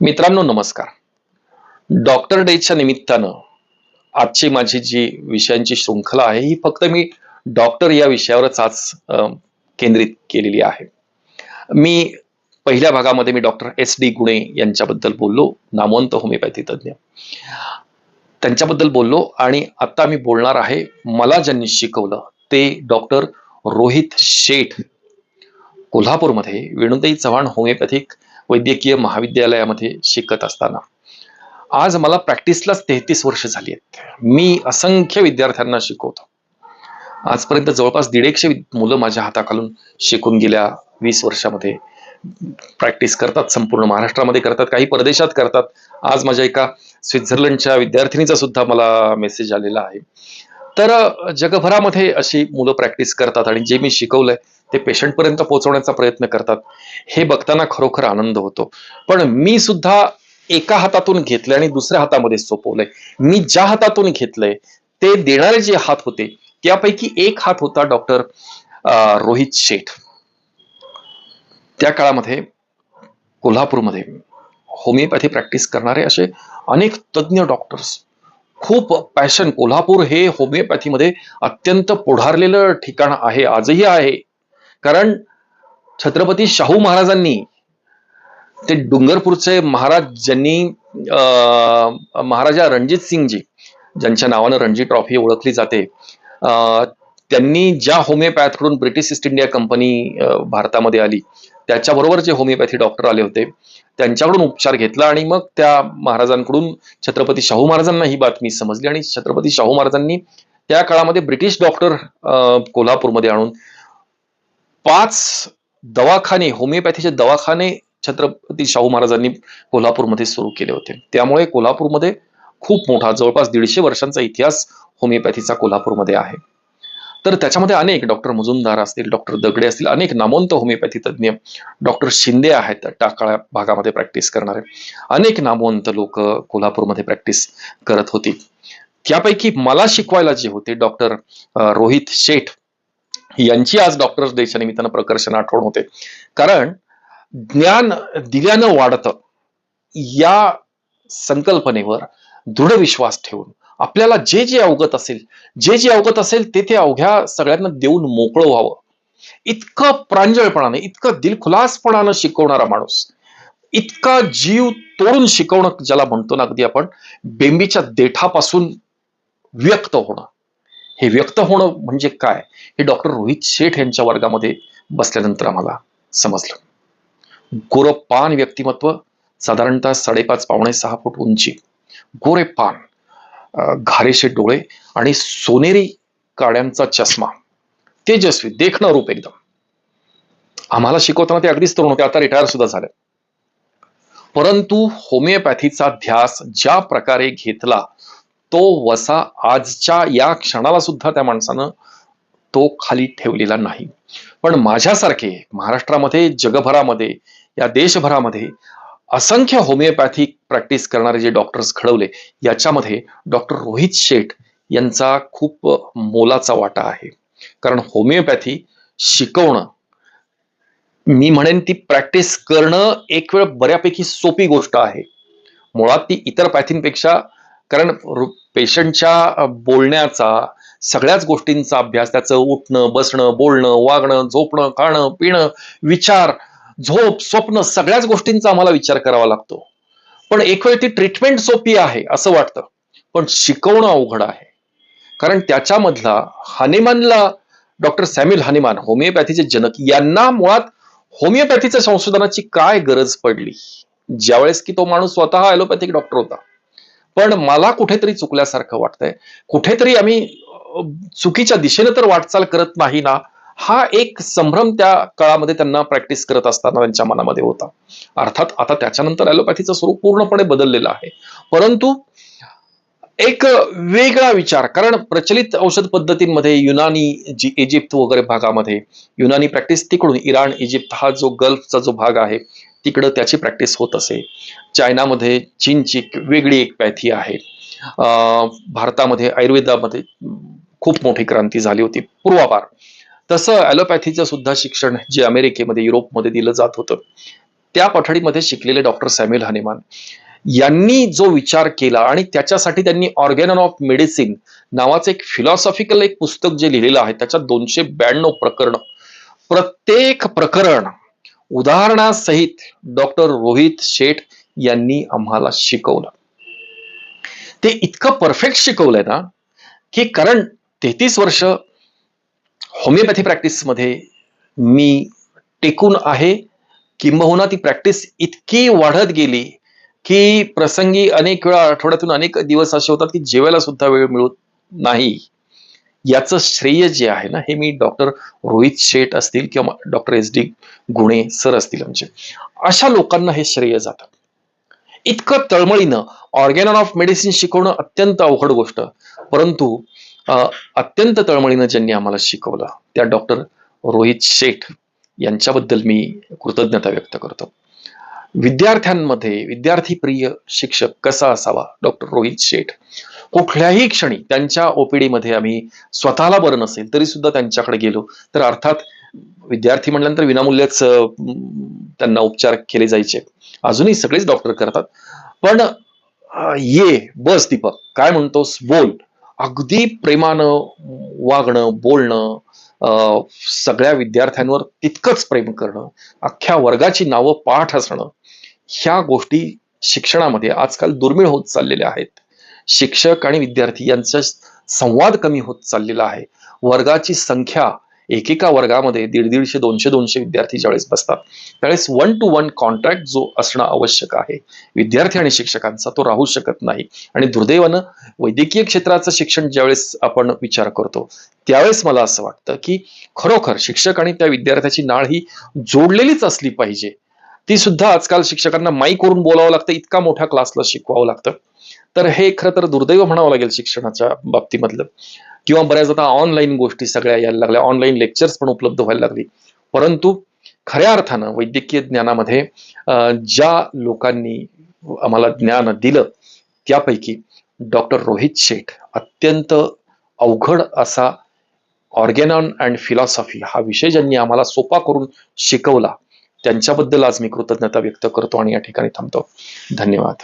मित्रांनो नमस्कार. डॉक्टर डेच्या निमित्तानं आजची माझी जी विषयांची शृंखला आहे ही फक्त मी डॉक्टर या विषयावरच आज केंद्रित केलेली आहे. मी पहिल्या भागामध्ये मी डॉक्टर एस डी गुणे यांच्याबद्दल बोललो नामवंत होमिओपॅथी तज्ज्ञ. त्यांच्याबद्दल बोललो आणि आता मी बोलणार आहे मला ज्यांनी शिकवलं ते डॉक्टर रोहित शेठ कोल्हापूरमध्ये वेणुताई चव्हाण होमिओपॅथिक वैद्यकीय महाविद्यालयामध्ये शिकत असताना. आज मला प्रॅक्टिसलाच तेहतीस वर्ष झाली आहेत. मी असंख्य विद्यार्थ्यांना शिकवतो. आजपर्यंत जवळपास दीड एकशे मुलं माझ्या हाताखालून शिकून गेल्या वीस वर्षामध्ये. प्रॅक्टिस करतात संपूर्ण महाराष्ट्रामध्ये करतात काही परदेशात करतात. आज माझ्या एका स्वित्झर्लंडच्या विद्यार्थिनीचा सुद्धा मला मेसेज आलेला आहे. तर जगभरामध्ये अशी मुलं प्रॅक्टिस करतात आणि जे मी शिकवलंय ते पेशंटपर्यंत पोहोचवण्याचा प्रयत्न करतात. हे बघताना खरोखर आनंद होतो. पण मी सुद्धा एका हातातून घेतलंय आणि दुसऱ्या हातामध्ये सोपवलंय. मी ज्या हातातून घेतलंय ते देणारे जे हात होते त्यापैकी एक हात होता डॉक्टर रोहित शेठ. त्या काळामध्ये कोल्हापूरमध्ये होमिओपॅथी प्रॅक्टिस करणारे असे अनेक तज्ज्ञ डॉक्टर्स खूप पॅशन कोल्हापूर हे होमिओपॅथीमध्ये अत्यंत पुढारलेलं ठिकाण आहे आजही आहे. कारण छत्रपती शाहू महाराजांनी ते डुंगरपूरचे महाराज ज्यांनी अं, महाराजा रणजित सिंगजी ज्यांच्या नावानं रणजी ट्रॉफी ओळखली जाते त्यांनी ज्या होमिओपॅथकडून ब्रिटिश ईस्ट इंडिया कंपनी भारतामध्ये आली त्याच्याबरोबर जे होमिओपॅथी डॉक्टर आले होते त्यांच्याकडून उपचार घेतला आणि मग त्या महाराजांकडून छत्रपती शाहू महाराजांना ही बातमी समजली आणि छत्रपती शाहू महाराजांनी त्या काळामध्ये ब्रिटिश डॉक्टर कोल्हापूरमध्ये आणून पाच दवाखाने होमिओपॅथीचे दवाखाने छत्रपती शाहू महाराजांनी कोल्हापूरमध्ये सुरू केले होते. त्यामुळे कोल्हापूरमध्ये खूप मोठा जवळपास दीडशे वर्षांचा इतिहास होमिओपॅथीचा कोल्हापूरमध्ये आहे. तर त्याच्यामध्ये अनेक डॉक्टर मुजुमदार असतील डॉक्टर दगडे असतील अनेक नामवंत होमिओपॅथी तज्ज्ञ डॉक्टर शिंदे आहेत टाकाळ्या भागामध्ये प्रॅक्टिस करणारे. अनेक नामवंत लोक कोल्हापूरमध्ये प्रॅक्टिस करत होती. त्यापैकी मला शिकवायला जे होते डॉक्टर रोहित शेठ यांची आज डॉक्टर्स डेच्या निमित्तानं प्रकर्षण आठवण होते. कारण ज्ञान दिल्यानं वाढतं या संकल्पनेवर दृढ विश्वास ठेवून आपल्याला जे जे अवगत असेल जे जे अवगत असेल ते ते अवघ्या सगळ्यांना देऊन मोकळं व्हावं. इतकं प्रांजळपणाने इतकं दिलखुलासपणानं शिकवणारा माणूस इतका जीव तोडून शिकवणं ज्याला म्हणतो ना अगदी आपण बेंबीच्या देठापासून व्यक्त होणं. हे व्यक्त होणं म्हणजे काय? हे डॉक्टर रोहित शेठ यांच्या वर्गामध्ये बसल्यानंतर आम्हाला समजलं. गोरपान व्यक्तिमत्व साधारणतः साडेपाच पावणे सहा फूट उंची. गोरे पान घारेशे डोळे आणि सोनेरी काड्यांचा चष्मा. तेजस्वी देखणं रूप एकदम. आम्हाला शिकवताना ते अगदीच तरुण होते आता रिटायर सुद्धा झाले. परंतु होमिओपॅथीचा ध्यास ज्या प्रकारे घेतला तो वसा आजच्या या क्षणाला सुद्धा त्या माणसानं तो खाली ठेवलेला नाही. पण माझ्यासारखे महाराष्ट्रामध्ये जगभरामध्ये या देशभरामध्ये असंख्य होमिओपॅथिक प्रॅक्टिस करणारे जे डॉक्टर्स घडवले याच्यामध्ये डॉक्टर रोहित शेठ यांचा खूप मोलाचा वाटा आहे. कारण होमिओपॅथी शिकवणं मी म्हणेन ती प्रॅक्टिस करणं एक वेळ बऱ्यापैकी सोपी गोष्ट आहे. मुळात ती इतर पॅथींपेक्षा कारण पेशंटच्या बोलण्याचा सगळ्याच गोष्टींचा अभ्यास त्याचं उठणं बसणं बोलणं वागणं झोपणं खाणं पिणं विचार झोप स्वप्न सगळ्याच गोष्टींचा आम्हाला विचार करावा लागतो. पण एक वेळ ती ट्रीटमेंट सोपी आहे असं वाटतं. पण शिकवणं अवघड आहे. कारण त्याच्यामधला हनीमनला डॉक्टर सॅम्युल हनीमान होमिओपॅथीचे जनक यांना मुळात होमिओपॅथीच्या संशोधनाची काय गरज पडली? ज्यावेळेस की तो माणूस स्वतः ॲलोपॅथिक डॉक्टर होता. पण मला कुठेतरी चुकल्यासारखं वाटतंय. कुठेतरी आम्ही चुकीच्या दिशेने तर वाटचाल करत नाही ना हा एक संभ्रम त्या काळामध्ये त्यांना प्रॅक्टिस करत असताना त्यांच्या मनामध्ये होता. अर्थात आता त्याच्यानंतर ॲलोपॅथीचं स्वरूप पूर्णपणे बदललेलं आहे. परंतु एक वेगळा विचार कारण प्रचलित औषध पद्धतींमध्ये युनानी जी इजिप्त वगैरे भागामध्ये युनानी प्रॅक्टिस तिकडून इराण इजिप्त हा जो गल्फचा जो भाग आहे तिकडं त्याची प्रॅक्टिस होत असे. चायनामध्ये चीनची एक वेगळी एक पॅथी आहे. भारतामध्ये आयुर्वेदामध्ये खूप मोठी क्रांती झाली होती. पूर्वापार. तसं ॲलोपॅथीचं सुद्धा शिक्षण जे अमेरिकेमध्ये युरोपमध्ये दिलं जात होतं. त्या पठडीमध्ये शिकलेले डॉक्टर सॅम्युअल हनेमान. यांनी जो विचार केला आणि त्याच्यासाठी त्यांनी ऑर्गॅनॉन ऑफ मेडिसिन नावाचं एक फिलॉसॉफिकल एक पुस्तक जे लिहिलेलं आहे त्याच्यात दोनशे ब्याण्णव प्रकरण. प्रत्येक प्रकरण उदाहरणासहित डॉक्टर रोहित शेठ यांनी आम्हाला शिकवलं. ते इतकं परफेक्ट शिकवलंय ना की कारण तेहतीस वर्ष होमिओपॅथी प्रॅक्टिसमध्ये मी टेकून आहे किंबहुना ती प्रॅक्टिस इतकी वाढत गेली की प्रसंगी अनेक वेळा आठवड्यातून अनेक दिवस असे होतात की जेवायला सुद्धा वेळ मिळत नाही. याचं श्रेय जे आहे ना हे मी डॉक्टर रोहित शेठ असतील किंवा doctor S D Gune sir असतील आमचे अशा लोकांना हे श्रेय जातं. इतकं तळमळीनं ऑर्गॅनॉन ऑफ मेडिसिन शिकवणं अत्यंत अवघड गोष्ट. परंतु अत्यंत तळमळीनं ज्यांनी आम्हाला शिकवलं त्या डॉक्टर रोहित शेठ यांच्याबद्दल मी कृतज्ञता व्यक्त करतो. विद्यार्थ्यांमध्ये विद्यार्थी प्रिय शिक्षक कसा असावा? डॉक्टर रोहित शेठ. कुठल्याही क्षणी त्यांच्या ओपीडी मध्ये आम्ही स्वतःला बरं नसेल तरी सुद्धा त्यांच्याकडे गेलो. तर अर्थात विद्यार्थी म्हटल्यानंतर विनामूल्यच त्यांना उपचार केले जायचे. अजूनही सगळेच डॉक्टर करतात. पण ये बस दीपक काय म्हणतोस? बोल. अगदी प्रेमानं वागणं बोलणं अं, सगळ्या विद्यार्थ्यांवर तितकंच प्रेम करणं अख्ख्या वर्गाची नावं पाठ असणं ह्या गोष्टी शिक्षणामध्ये आजकाल दुर्मिळ होत चाललेल्या आहेत. शिक्षक आणि विद्यार्थी यांचा संवाद कमी होत चाललेला आहे. वर्गाची संख्या एकेका वर्गामध्ये दीड दीडशे दोनशे दोनशे विद्यार्थी ज्यावेळेस बसतात त्यावेळेस वन टू वन कॉन्ट्रॅक्ट जो असणं आवश्यक आहे. विद्यार्थी आणि शिक्षकांचा तो राहू शकत नाही. आणि दुर्दैवानं वैद्यकीय क्षेत्राचं शिक्षण ज्यावेळेस आपण विचार करतो त्यावेळेस मला असं वाटतं की खरोखर शिक्षक आणि त्या विद्यार्थ्याची नाळ ही जोडलेलीच असली पाहिजे. ती सुद्धा आजकाल शिक्षकांना माईक करून बोलावं लागतं इतका मोठ्या क्लासला शिकवावं लागतं. तर हे खरं तर दुर्दैव म्हणावं लागेल शिक्षणाच्या बाबतीमधलं. किंवा बऱ्याच आता ऑनलाईन गोष्टी सगळ्या यायला लागल्या. ऑनलाईन लेक्चर्स पण उपलब्ध व्हायला लागली. परंतु खऱ्या अर्थानं वैद्यकीय ज्ञानामध्ये ज्या लोकांनी आम्हाला ज्ञान दिलं त्यापैकी डॉक्टर रोहित शेठ अत्यंत अवघड असा ऑर्गेनॉन अँड फिलॉसॉफी हा विषय ज्यांनी आम्हाला सोपा करून शिकवला त्यांच्याबद्दल आज मी कृतज्ञता व्यक्त करतो आणि या ठिकाणी थांबतो. धन्यवाद.